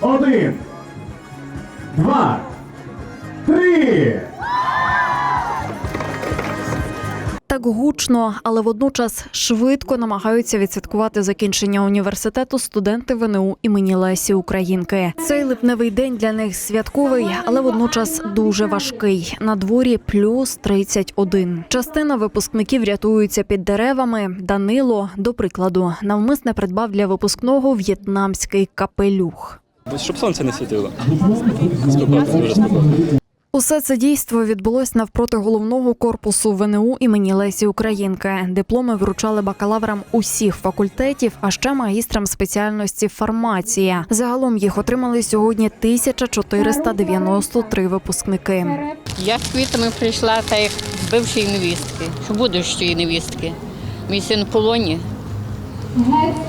один, два, три. Так гучно, але водночас швидко намагаються відсвяткувати закінчення університету студенти ВНУ імені Лесі Українки. Цей липневий день для них святковий, але водночас дуже важкий. На дворі плюс 31. Частина випускників рятуються під деревами. Данило, до прикладу, навмисне придбав для випускного в'єтнамський капелюх. Щоб сонце не світило. Дуже. Усе це дійство відбулось навпроти головного корпусу ВНУ імені Лесі Українки. Дипломи вручали бакалаврам усіх факультетів, а ще магістрам спеціальності фармація. Загалом їх отримали сьогодні 1493 випускники. Я з квітами прийшла та як бившої невістки, що будущої невістки. Мій син в полоні,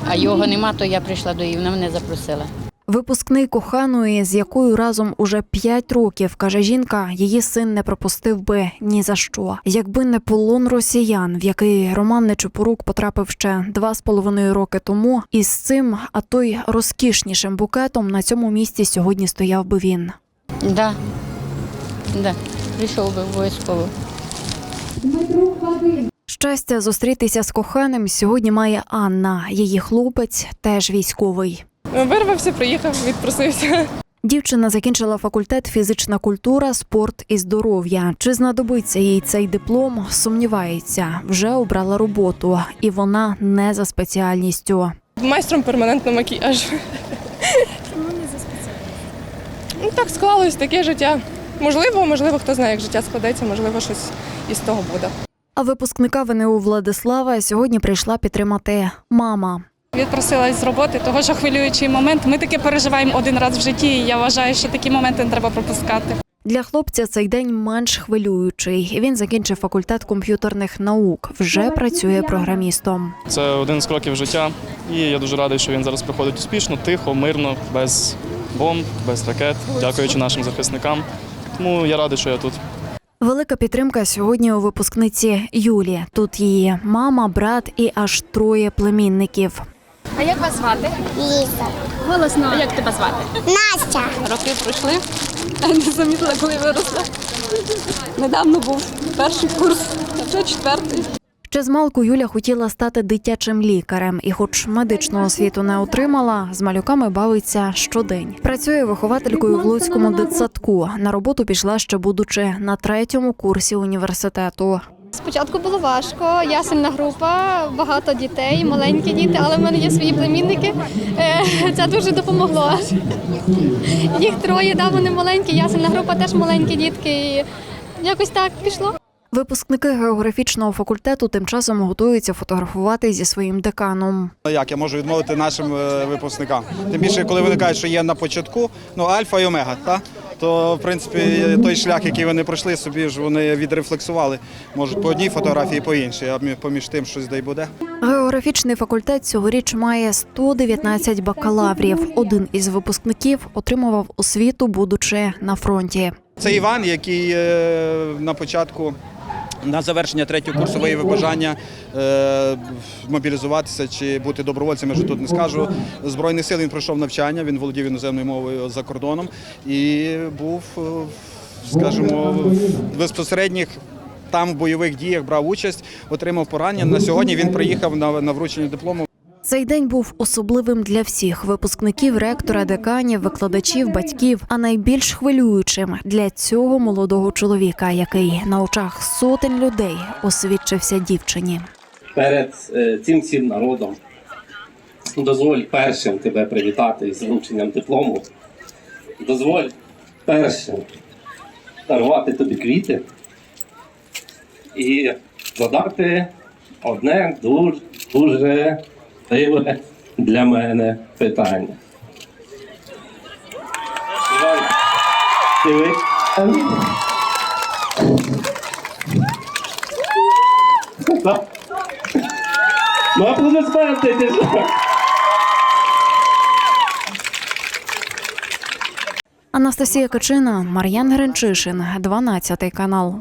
а його нема, то я прийшла до її, вона мене запросила. Випускний коханої, з якою разом уже 5 років, каже жінка, її син не пропустив би ні за що. Якби не полон росіян, в який Роман Нечепорук потрапив ще два з половиною роки тому, із цим, а то й розкішнішим букетом на цьому місці сьогодні стояв би він. Да. Да. Прийшов би обов'язково. Щастя зустрітися з коханим сьогодні має Анна. Її хлопець теж військовий. Вирвався, приїхав, відпросився. Дівчина закінчила факультет фізична культура, спорт і здоров'я. Чи знадобиться їй цей диплом? Сумнівається. Вже обрала роботу, і вона не за спеціальністю. Майстром перманентного макіяжу. Чому не за спеціальність? Ну так склалось таке життя. Можливо, можливо, хто знає, як життя складеться, можливо, щось із того буде. А випускника ВНУ Владислава сьогодні прийшла підтримати мама. Відпросилась з роботи, того що хвилюючий момент. Ми таке переживаємо один раз в житті. і Я вважаю, що такі моменти не треба пропускати. Для хлопця цей день менш хвилюючий. Він закінчив факультет комп'ютерних наук. Вже працює програмістом. Це один з кроків життя, і я дуже радий, що він зараз проходить успішно, тихо, мирно, без бомб, без ракет, дякуючи нашим захисникам. Тому я радий, що я тут. Велика підтримка сьогодні у випускниці Юлі. Тут її мама, брат і аж троє племінників. А як вас звати? Ліза. Голосно. А як тебе звати? Настя. Роки пройшли, а не замітила, коли виросла. Недавно був перший курс, а вже четвертий. Ще з малку Юля хотіла стати дитячим лікарем, і, хоч медичну освіту не отримала, з малюками бавиться щодень. Працює вихователькою в Луцькому дитсадку. На роботу пішла ще будучи на третьому курсі університету. Спочатку було важко, ясельна група, багато дітей, маленькі діти, але в мене є свої племінники. Е, Це дуже допомогло. Їх троє, да, вони маленькі, ясельна група теж маленькі дітки. І якось так пішло. Випускники географічного факультету тим часом готуються фотографувати зі своїм деканом. Ну, Як я можу відмовити нашим е, випускникам? Тим більше, коли вони кажуть, що є на початку, ну альфа і омега, та? То в принципі той шлях, який вони пройшли, собі ж вони відрефлексували. Можуть по одній фотографії, по іншій, а поміж тим щось дай буде. Географічний факультет цьогоріч має 119 бакалаврів. Один із випускників отримував освіту, будучи на фронті. Це Іван, який е, на початку. На завершення третього курсу виявив бажання е, мобілізуватися чи бути добровольцем, я вже тут не скажу. Збройних сил він пройшов навчання, він володів іноземною мовою за кордоном і був, е, скажімо, в безпосередніх там в бойових діях брав участь, отримав поранення. На сьогодні він приїхав на, на вручення диплому. Цей день був особливим для всіх випускників, ректора, деканів, викладачів, батьків, а найбільш хвилюючим для цього молодого чоловіка, який на очах сотень людей освідчився дівчині. перед е, цим всім народом. Дозволь першим тебе привітати з врученням диплому. Дозволь першим дарувати тобі квіти і задати одне дуже, дуже важливе для мене питання. Ну, аплодисменти, ти що? Анастасія Качина, Мар'ян Гринчишин, 12 канал.